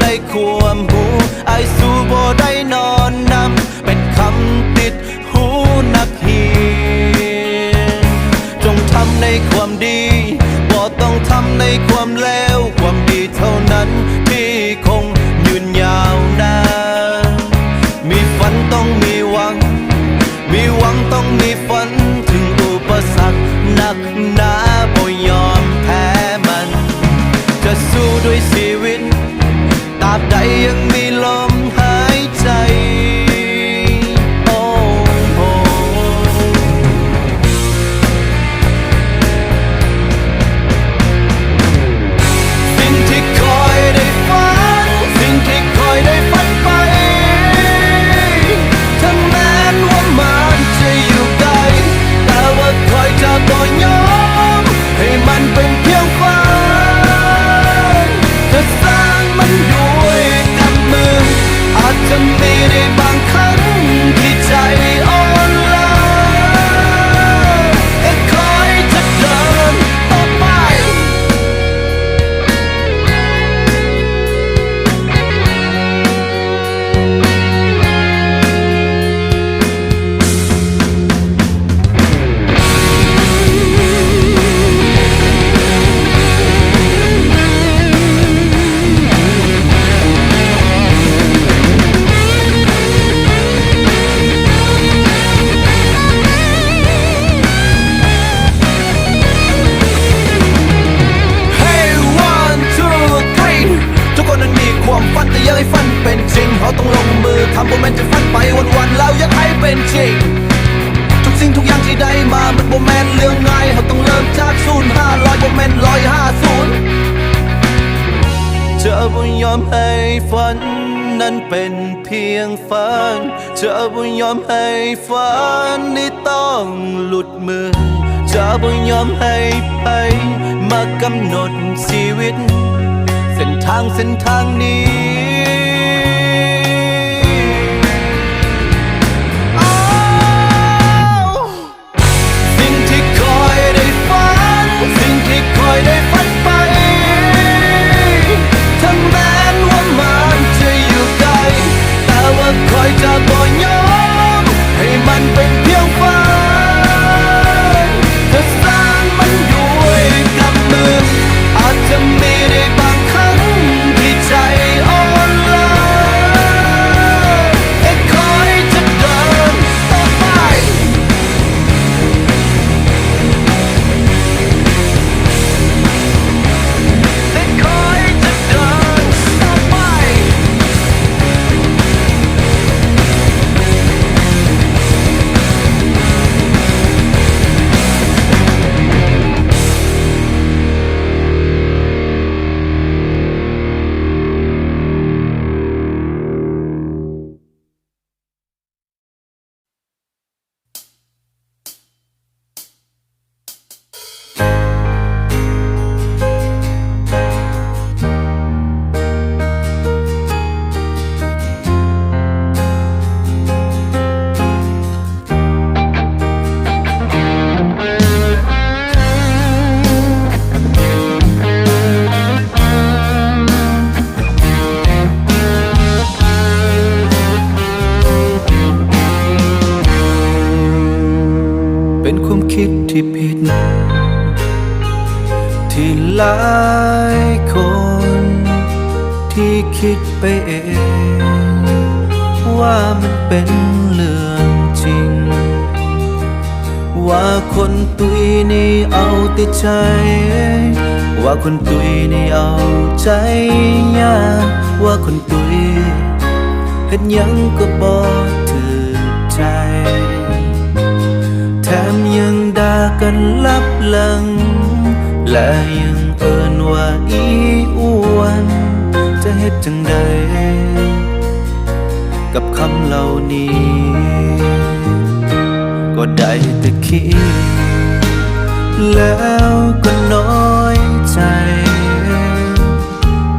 ได้ควมหูไอสู้บ่ได้นอนนำเป็นคำติดหูนักเฮียนจงทำในความดีบ่ต้องทำในความเลวความดีเท่านั้นที่คงยืนยาวนานมีฝันต้องมีหวัง มีหวังต้องมีฝันถึงอุปสรรคหนักหนาบ่ยอมแพ้มัน จะสู้ด้วยสิ ราบใดยังมี จะบ่ยอมให้ฝัน นั้นเป็นเพียงฝันจะบุญยอมให้ฝันนี้ต้องหลุดมือจะบุญยอมให้ไปมากำหนดชีวิต เส้นทางเส้นทางนี้ ความคิดที่ผิด ที่หลายคน ที่คิดไปเอง ว่ามันเป็นเรื่องจริง ว่าคนตุยนี่เอาแต่ใจ ว่าคนตุยนี่เอาใจยากว่าคนตุยเห็นยังก็บอถื กันลับหลัง และยังเอินว่าอีอ้วน จะเฮ็ดจังใด กับคำเหล่านี้ ก็ได้แต่คิด แล้วก็น้อยใจ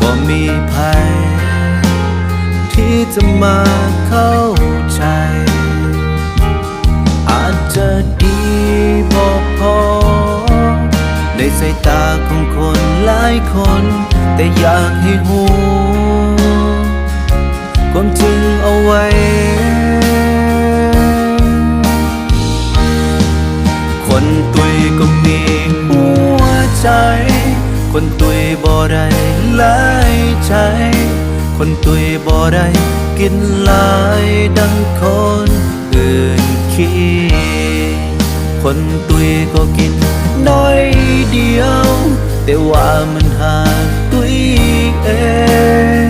บ่มีภัย ที่จะมาเข้าใจอา ตาของคนหลายคน แต่อยากให้หูความจริงเอาไว้ คนตุยก็มีหัวใจ คนตุยบ่ได้หลายใจ คนตุยบ่ได้กินหลายดังคนอื่นคิดคนตุยก็กินน้อย เดียว แต่ว่ามันหาตัวเอง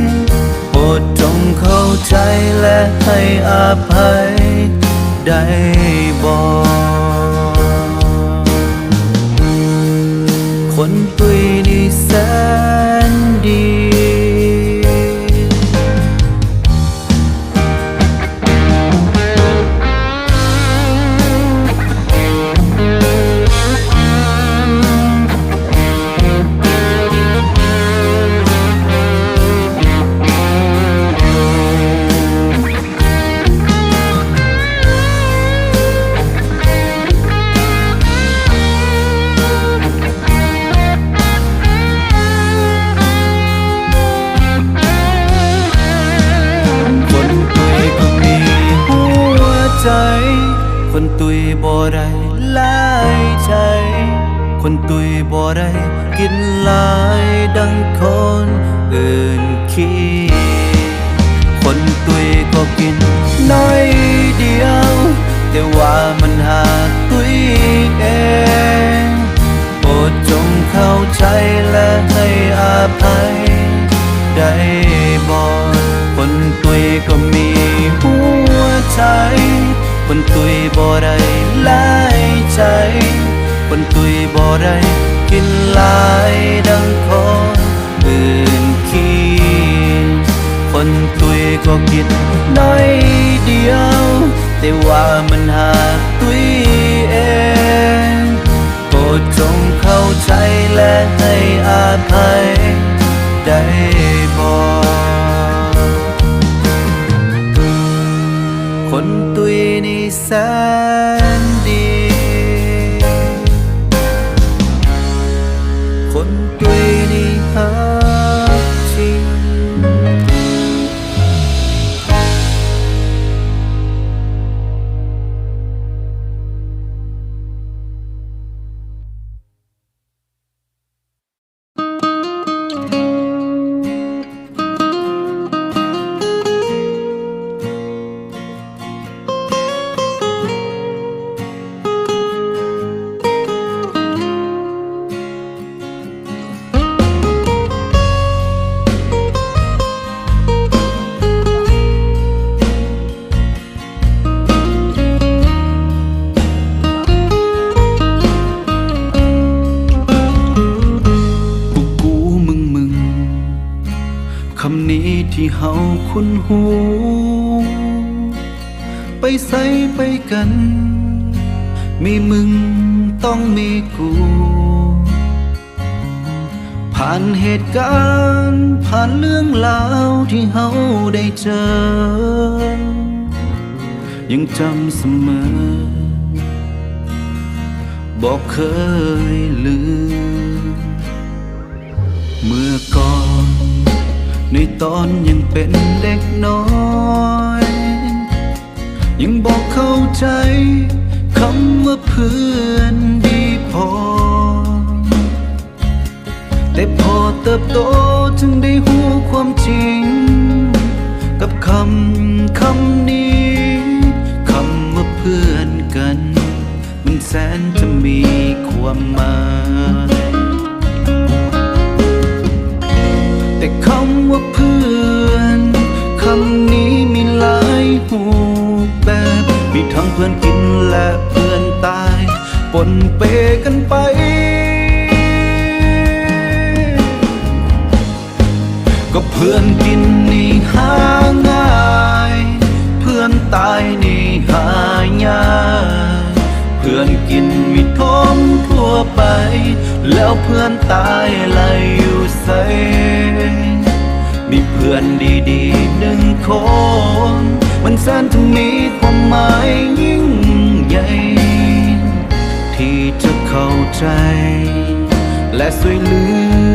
โปรดจงเข้าใจและให้อภัยได้บอกคนตุยนี่แส ใจและให้อภัยได้บอกคนตุยก็มีหัวใจ คนตุยบ่ได้หลายใจ คนตุยบ่ได้กินหลายดังคนอื่นคิดคนตุยก็กินน้อยเดียว แต่ว่ามันหาตุย และให้อาภัยได้านเหตุการณ์ ผ่านเรื่องราวที่เฮาได้เจอ ยังจำเสมอ บอกเคยลืม เมื่อก่อน ในตอนยังเป็นเด็กน้อย ยังบอกเข้าใจคำว่าเพื่อนดีพอ พอเติบโตจึงได้หูความจริง อนกินมีท้องทั่วไป แล้วเพื่อนตายไหลอยู่ใสมีเพื่อนดีๆหนึ่งคน มันแสนจะมีความหมายยิ่งใหญ่ ที่จะเข้าใจ และช่วยเหลือ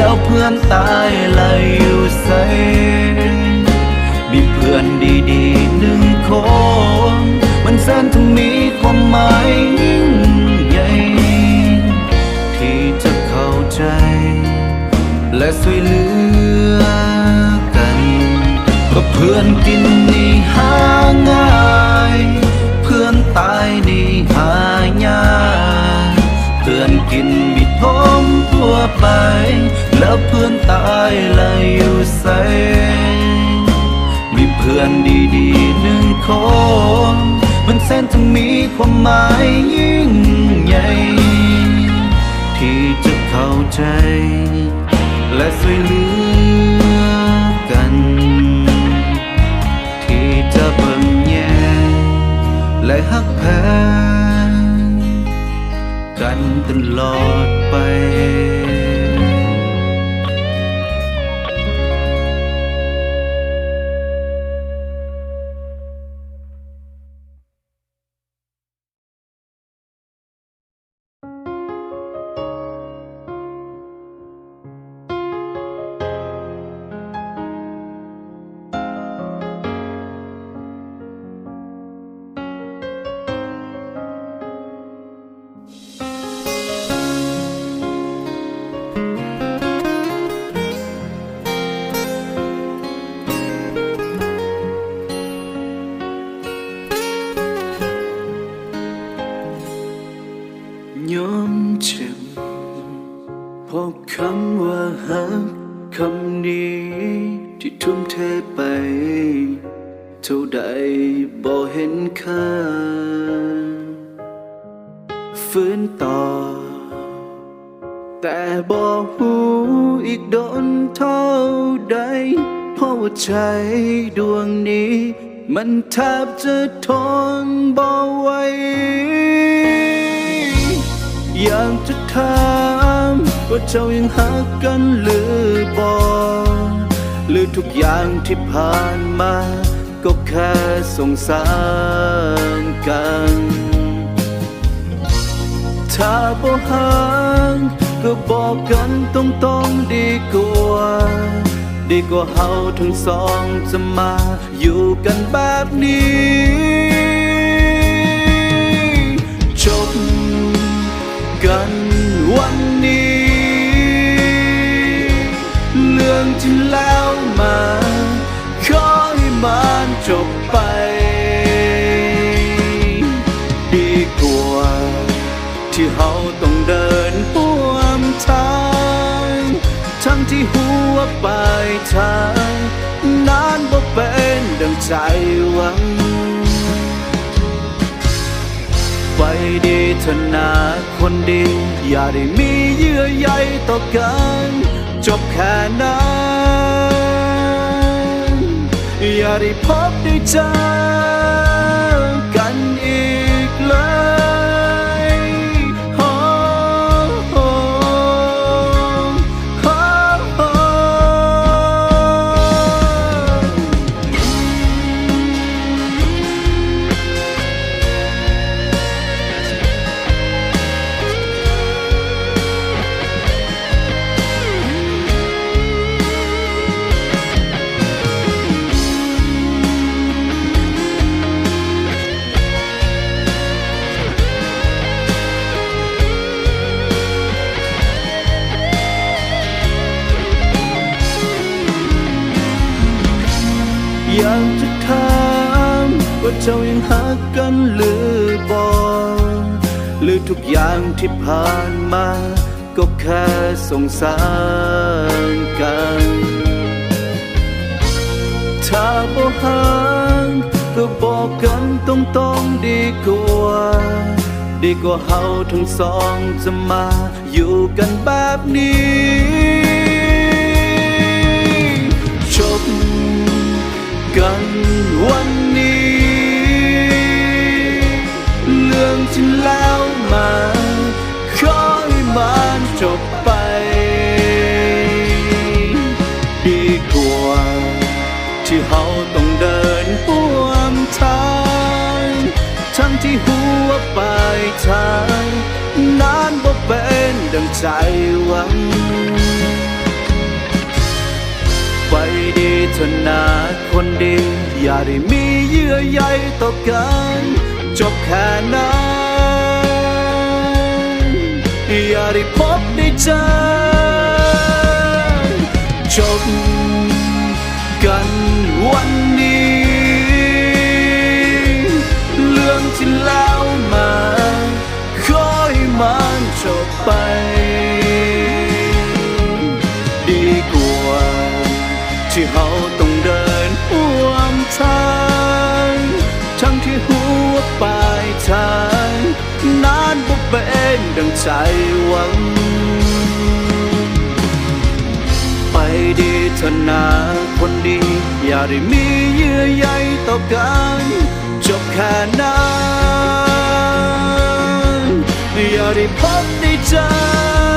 แล้วเพื่อนตายไหลอยู่ใสมีเพื่อนดีๆหนึ่งคน มันแสนถึงมีความหมายยิ่งใหญ่ที่จะเข้าใจ และช่วยเหลือกัน ก็เพื่อนกินนี่หาง่าย พื่อนกินมีทมทั่วไป แล้วเพื่อนตายเลยอยู่ใสมีเพื่อนดีๆหนึ่งคนมันแสนจะมีความหมายยิ่งใหญ่ที่จะเข้าใจ และช่วยเหลือกัน ที่จะเบิ่งแย่งและหักแพงกัน ตลอดไป ยอมเจ็บเพราะคำว่าหักคำนี้ที่ทุ่มเทไป เท่าใดบ่เห็นค่าฝืนต่อ แต่บ่หูอีกโดนเท่าใดเพราะว่าใจดวงนี้ มันแทบจะทนบ่ไหว อยากจะถามว่าเจ้ายังหักกันหรือบ่หรือทุกอย่างที่ผ่านมา ก็แค่สงสารกัน ถ้าบ่หักก็บอกกันตรงๆดีกว่าดีกว่าเฮาทั้งสองจะมาอยู่กันแบบนี้ กันวันนี้ เรื่องที่แล้วมาขอให้มันจบไป ดีกว่าที่เฮาต้องเดินร่วมทาง ทั้งที่หัวปลายทาง นานบ่เป็นดังใจ เถอะนาคนดี อย่าได้มีเยื่อใยต่อกัน จบแค่นั้นอย่าได้พบได้เจอากจะถามว่าเจ้ายังหักกันหรือบ่หรือทุกอย่างที่ผ่านมา ก็แค่สงสารกัน ถ้าบ่หักก็บอกกันตรงๆดีกว่าดีกว่าเฮาทั้งสองจะมาอยู่กันแบบนี้ กันวันนี้ เรื่องที่แล้วมาขอให้มันจบไป ดีกว่าที่เฮาต้องเดินป่วมทางทั้งที่หัวไปทาง นานบ่เป็นดังใจหวัง ดีเถอะนาคนดี อย่าได้มีเยื่อใยต่อกัน จบแค่นั้นอย่าได้พบได้เจอจบกันวันนี้ เรื่องที่แล้ว ทางทั้งที่หัวปลายทางนานบ่เป็นดังใจหวัง ไปดีเถอะนาคนดี อย่าได้มีเยื่อใยต่อกันจบแค่นั้นอย่าได้พบได้เจอ